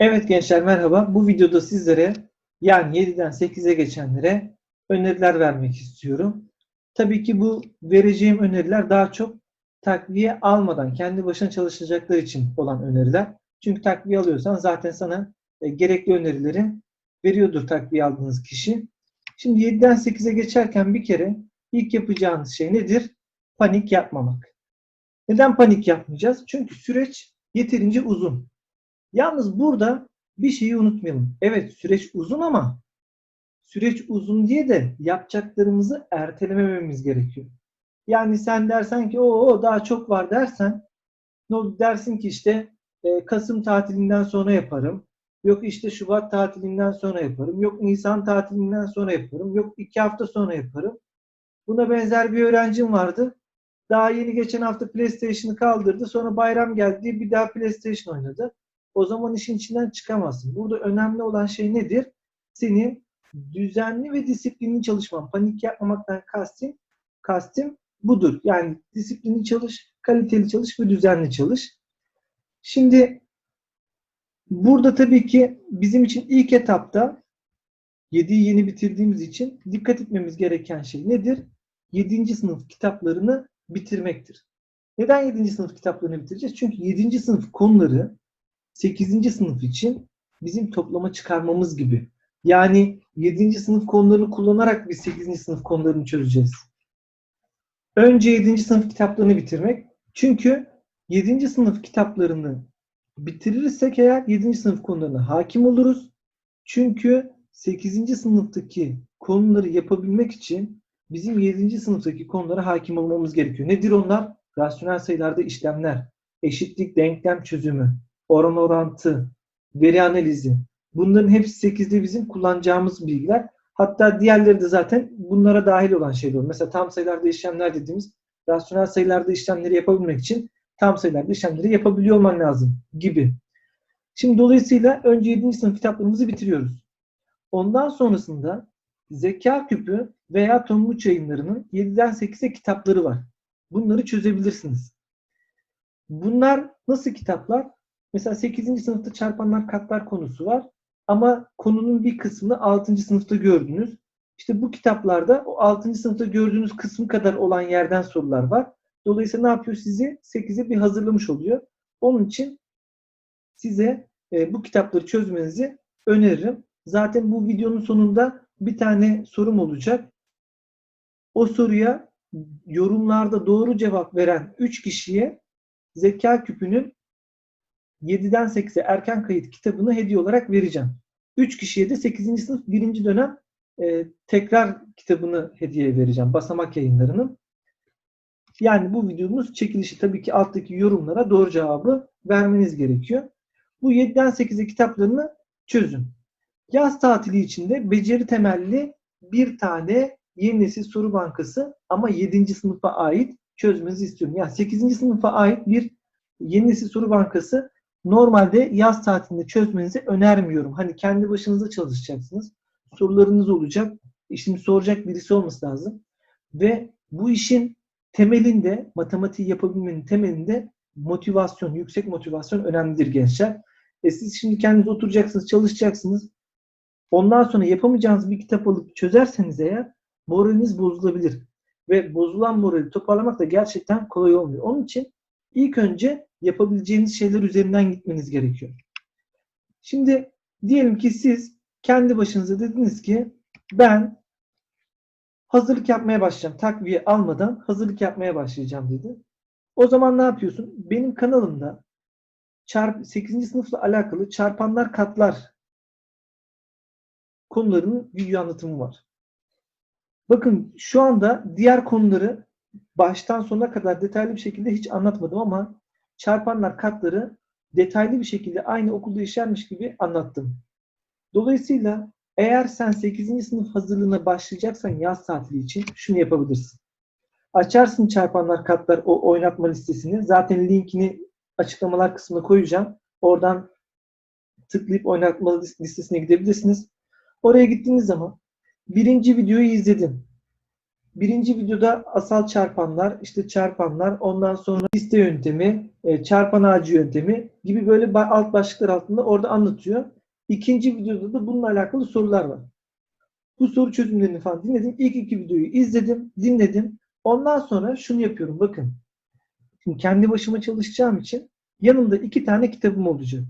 Evet gençler merhaba. Bu videoda sizlere yani 7'den 8'e geçenlere öneriler vermek istiyorum. Tabii ki bu vereceğim öneriler daha çok takviye almadan kendi başına çalışacaklar için olan öneriler. Çünkü takviye alıyorsan zaten sana e, gerekli önerileri veriyordur takviye aldığınız kişi. Şimdi 7'den 8'e geçerken bir kere ilk yapacağınız şey nedir? Panik yapmamak. Neden panik yapmayacağız? Çünkü süreç yeterince uzun. Yalnız burada bir şeyi unutmayalım. Evet süreç uzun ama süreç uzun diye de yapacaklarımızı ertelemememiz gerekiyor. Yani sen dersen ki o daha çok var dersen ne olur dersin ki işte e, Kasım tatilinden sonra yaparım. Yok işte Şubat tatilinden sonra yaparım. Yok Nisan tatilinden sonra yaparım. Yok iki hafta sonra yaparım. Buna benzer bir öğrencim vardı. Daha yeni geçen hafta PlayStation'ı kaldırdı. Sonra bayram geldi bir daha PlayStation oynadı. O zaman işin içinden çıkamazsın. Burada önemli olan şey nedir? Senin düzenli ve disiplinli çalışman. Panik yapmamaktan kastım, kastım budur. Yani disiplinli çalış, kaliteli çalış ve düzenli çalış. Şimdi burada tabii ki bizim için ilk etapta 7'yi yeni bitirdiğimiz için dikkat etmemiz gereken şey nedir? 7. sınıf kitaplarını bitirmektir. Neden 7. sınıf kitaplarını bitireceğiz? Çünkü 7. sınıf konuları 8. sınıf için bizim toplama çıkarmamız gibi. Yani 7. sınıf konularını kullanarak biz 8. sınıf konularını çözeceğiz. Önce 7. sınıf kitaplarını bitirmek. Çünkü 7. sınıf kitaplarını bitirirsek eğer 7. sınıf konularına hakim oluruz. Çünkü 8. sınıftaki konuları yapabilmek için bizim 7. sınıftaki konulara hakim olmamız gerekiyor. Nedir onlar? Rasyonel sayılarda işlemler, eşitlik denklem çözümü, oran orantı, veri analizi. Bunların hepsi 8'de bizim kullanacağımız bilgiler. Hatta diğerleri de zaten bunlara dahil olan şeyler. Mesela tam sayılarda işlemler dediğimiz rasyonel sayılarda işlemleri yapabilmek için tam sayılarda işlemleri yapabiliyor olman lazım gibi. Şimdi dolayısıyla önce 7. sınıf kitaplarımızı bitiriyoruz. Ondan sonrasında Zeka Küpü veya Tonguç yayınlarının 7'den 8'e kitapları var. Bunları çözebilirsiniz. Bunlar nasıl kitaplar? Mesela 8. sınıfta çarpanlar katlar konusu var. Ama konunun bir kısmını 6. sınıfta gördünüz. İşte bu kitaplarda o 6. sınıfta gördüğünüz kısmı kadar olan yerden sorular var. Dolayısıyla ne yapıyor sizi? 8'e bir hazırlamış oluyor. Onun için size e, bu kitapları çözmenizi öneririm. Zaten bu videonun sonunda bir tane sorum olacak. O soruya yorumlarda doğru cevap veren 3 kişiye zeka küpünün 7'den 8'e erken kayıt kitabını hediye olarak vereceğim. 3 kişiye de 8. sınıf 1. dönem e, tekrar kitabını hediye vereceğim. Basamak yayınlarının. Yani bu videomuz çekilişi tabii ki alttaki yorumlara doğru cevabı vermeniz gerekiyor. Bu 7'den 8'e kitaplarını çözün. Yaz tatili içinde beceri temelli bir tane yeni nesil soru bankası ama 7. sınıfa ait çözmenizi istiyorum. Yani 8. sınıfa ait bir yeni nesil soru bankası normalde yaz tatilinde çözmenizi önermiyorum. Hani kendi başınıza çalışacaksınız. Sorularınız olacak. Şimdi soracak birisi olması lazım. Ve bu işin temelinde, matematiği yapabilmenin temelinde motivasyon, yüksek motivasyon önemlidir gençler. E siz şimdi kendiniz oturacaksınız, çalışacaksınız. Ondan sonra yapamayacağınız bir kitap alıp çözerseniz eğer moraliniz bozulabilir. Ve bozulan morali toparlamak da gerçekten kolay olmuyor. Onun için ilk önce yapabileceğiniz şeyler üzerinden gitmeniz gerekiyor. Şimdi diyelim ki siz kendi başınıza dediniz ki ben hazırlık yapmaya başlayacağım. Takviye almadan hazırlık yapmaya başlayacağım dedi. O zaman ne yapıyorsun? Benim kanalımda çarp 8. sınıfla alakalı çarpanlar katlar konularının video anlatımı var. Bakın şu anda diğer konuları baştan sona kadar detaylı bir şekilde hiç anlatmadım ama çarpanlar katları detaylı bir şekilde aynı okulda işlenmiş gibi anlattım. Dolayısıyla eğer sen 8. sınıf hazırlığına başlayacaksan yaz tatili için şunu yapabilirsin. Açarsın çarpanlar katlar o oynatma listesini. Zaten linkini açıklamalar kısmına koyacağım. Oradan tıklayıp oynatma listesine gidebilirsiniz. Oraya gittiğiniz zaman birinci videoyu izledin. Birinci videoda asal çarpanlar, işte çarpanlar, ondan sonra liste yöntemi, e, çarpan ağacı yöntemi gibi böyle alt başlıklar altında orada anlatıyor. İkinci videoda da bununla alakalı sorular var. Bu soru çözümlerini falan dinledim. İlk iki videoyu izledim, dinledim. Ondan sonra şunu yapıyorum. Bakın. Şimdi kendi başıma çalışacağım için yanımda iki tane kitabım olacak.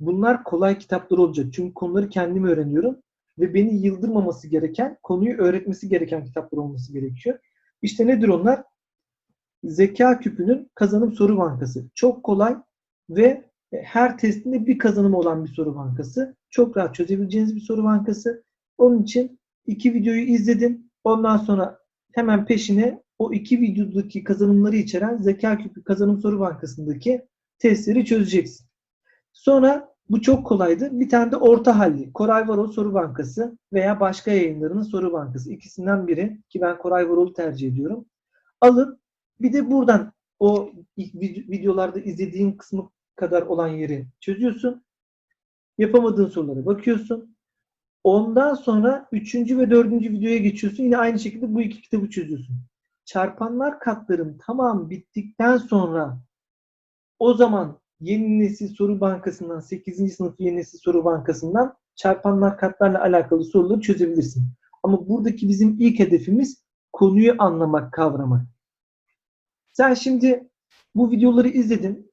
Bunlar kolay kitaplar olacak. Çünkü konuları kendim öğreniyorum ve beni yıldırmaması gereken, konuyu öğretmesi gereken kitaplar olması gerekiyor. İşte nedir onlar? Zeka Küpü'nün kazanım soru bankası. Çok kolay ve her testinde bir kazanım olan bir soru bankası. Çok rahat çözebileceğiniz bir soru bankası. Onun için iki videoyu izledim. Ondan sonra hemen peşine o iki videodaki kazanımları içeren Zeka Küpü kazanım soru bankasındaki testleri çözeceksin. Sonra bu çok kolaydı. Bir tane de orta halli. Koray Varol Soru Bankası veya başka yayınlarının soru bankası. İkisinden biri ki ben Koray Varol'u tercih ediyorum. Alıp bir de buradan o videolarda izlediğin kısmı kadar olan yeri çözüyorsun. Yapamadığın sorulara bakıyorsun. Ondan sonra üçüncü ve dördüncü videoya geçiyorsun. Yine aynı şekilde bu iki kitabı çözüyorsun. Çarpanlar katların tamam bittikten sonra o zaman yeni nesil soru bankasından 8. sınıf yeni nesil soru bankasından çarpanlar katlarla alakalı soruları çözebilirsin. Ama buradaki bizim ilk hedefimiz konuyu anlamak, kavramak. Sen şimdi bu videoları izledin.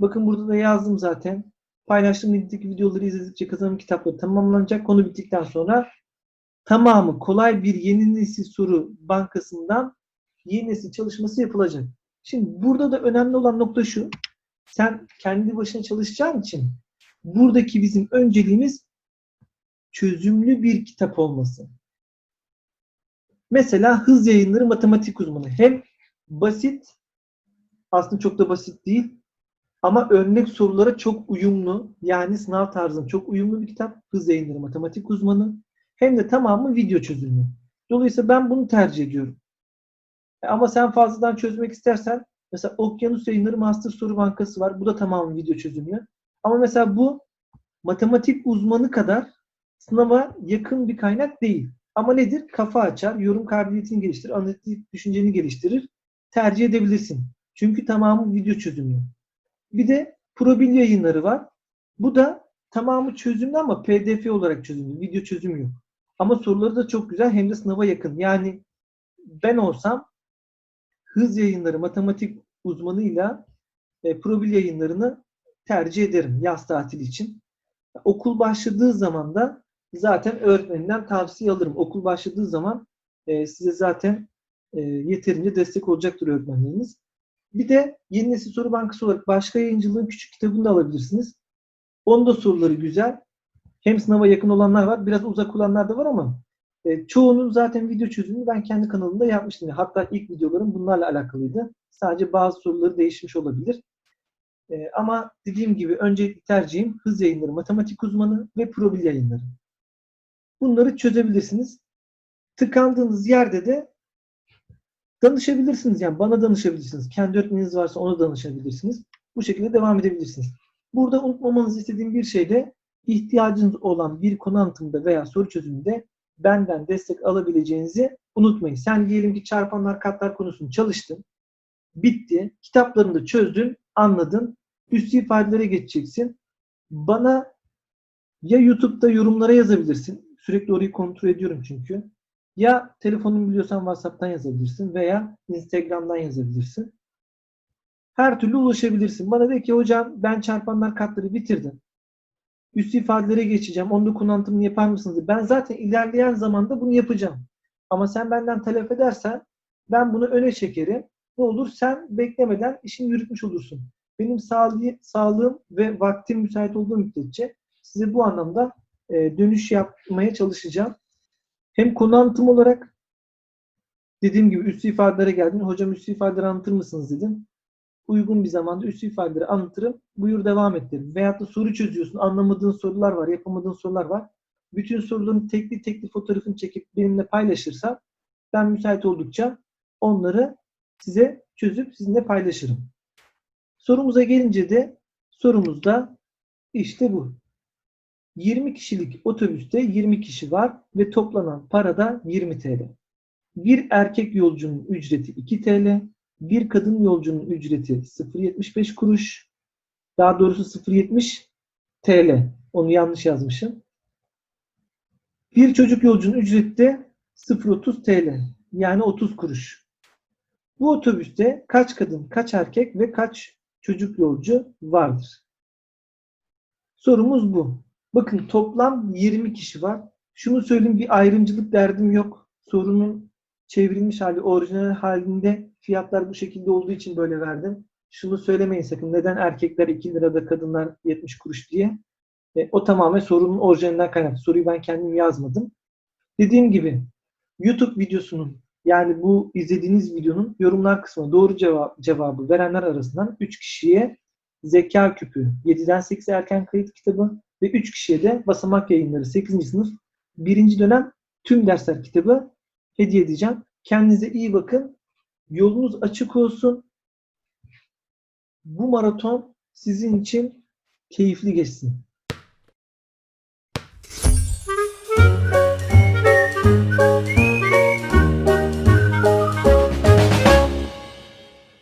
Bakın burada da yazdım zaten. Paylaştığım linkdeki videoları izledikçe kazanım kitapları tamamlanacak. Konu bittikten sonra tamamı kolay bir yeni nesil soru bankasından yeni nesil çalışması yapılacak. Şimdi burada da önemli olan nokta şu. Sen kendi başına çalışacağın için buradaki bizim önceliğimiz çözümlü bir kitap olması. Mesela hız yayınları matematik uzmanı. Hem basit, aslında çok da basit değil ama örnek sorulara çok uyumlu, yani sınav tarzına çok uyumlu bir kitap. Hız yayınları matematik uzmanı. Hem de tamamı video çözümlü. Dolayısıyla ben bunu tercih ediyorum. Ama sen fazladan çözmek istersen mesela Okyanus Yayınları Master Soru Bankası var. Bu da tamamen video çözümlü. Ama mesela bu matematik uzmanı kadar sınava yakın bir kaynak değil. Ama nedir? Kafa açar, yorum kabiliyetini geliştirir, analitik düşünceni geliştirir. Tercih edebilirsin. Çünkü tamamı video çözümlü. Bir de Probil yayınları var. Bu da tamamı çözümlü ama PDF olarak çözümlü. Video çözümü yok. Ama soruları da çok güzel hem de sınava yakın. Yani ben olsam hız yayınları matematik uzmanıyla e, Probil yayınlarını tercih ederim yaz tatili için. Okul başladığı zaman da zaten öğretmeninden tavsiye alırım. Okul başladığı zaman e, size zaten e, yeterince destek olacaktır öğretmenleriniz. Bir de Yeni Nesil Soru Bankası olarak başka yayıncılığın küçük kitabını da alabilirsiniz. Onun da soruları güzel. Hem sınava yakın olanlar var, biraz uzak olanlar da var ama e, çoğunun zaten video çözümünü ben kendi kanalımda yapmıştım. Hatta ilk videolarım bunlarla alakalıydı. Sadece bazı soruları değişmiş olabilir. E, ama dediğim gibi öncelikli tercihim hız yayınları, matematik uzmanı ve probil yayınları. Bunları çözebilirsiniz. Tıkandığınız yerde de danışabilirsiniz. Yani bana danışabilirsiniz. Kendi öğretmeniniz varsa ona danışabilirsiniz. Bu şekilde devam edebilirsiniz. Burada unutmamanızı istediğim bir şey de ihtiyacınız olan bir konu anlatımında veya soru çözümünde benden destek alabileceğinizi unutmayın. Sen diyelim ki çarpanlar katlar konusunu çalıştın. Bitti. Kitaplarını da çözdün, anladın. Üstü ifadelere geçeceksin. Bana ya YouTube'da yorumlara yazabilirsin. Sürekli orayı kontrol ediyorum çünkü. Ya telefonunu biliyorsan WhatsApp'tan yazabilirsin veya Instagram'dan yazabilirsin. Her türlü ulaşabilirsin. Bana de ki hocam ben çarpanlar katları bitirdim. Üst ifadelere geçeceğim. Onun anlatımını yapar mısınız? Ben zaten ilerleyen zamanda bunu yapacağım. Ama sen benden talep edersen ben bunu öne çekerim. Ne olur sen beklemeden işini yürütmüş olursun. Benim sağlığı, sağlığım ve vaktim müsait olduğu müddetçe size bu anlamda e, dönüş yapmaya çalışacağım. Hem konu anlatım olarak dediğim gibi üstü ifadelere geldim. Hocam üstü ifadeleri anlatır mısınız dedim. Uygun bir zamanda üstü ifadeleri anlatırım. Buyur devam et dedim. Veyahut da soru çözüyorsun. Anlamadığın sorular var. Yapamadığın sorular var. Bütün soruların tekli tekli fotoğrafını çekip benimle paylaşırsan ben müsait oldukça onları size çözüp sizinle paylaşırım. Sorumuza gelince de sorumuzda işte bu. 20 kişilik otobüste 20 kişi var ve toplanan para da 20 TL. Bir erkek yolcunun ücreti 2 TL, bir kadın yolcunun ücreti 0.75 kuruş. Daha doğrusu 0.70 TL. Onu yanlış yazmışım. Bir çocuk yolcunun ücreti de 0.30 TL. Yani 30 kuruş. Bu otobüste kaç kadın, kaç erkek ve kaç çocuk yolcu vardır? Sorumuz bu. Bakın toplam 20 kişi var. Şunu söyleyeyim bir ayrımcılık derdim yok. Sorunun çevrilmiş hali, orijinal halinde fiyatlar bu şekilde olduğu için böyle verdim. Şunu söylemeyin sakın. Neden erkekler 2 lirada kadınlar 70 kuruş diye. E, o tamamen sorunun orijinalinden kaynaklı. Soruyu ben kendim yazmadım. Dediğim gibi YouTube videosunun yani bu izlediğiniz videonun yorumlar kısmına doğru cevap, cevabı verenler arasından 3 kişiye Zeka Küpü 7'den 8'e erken kayıt kitabı ve 3 kişiye de Basamak Yayınları 8. sınıf 1. dönem tüm dersler kitabı hediye edeceğim. Kendinize iyi bakın. Yolunuz açık olsun. Bu maraton sizin için keyifli geçsin.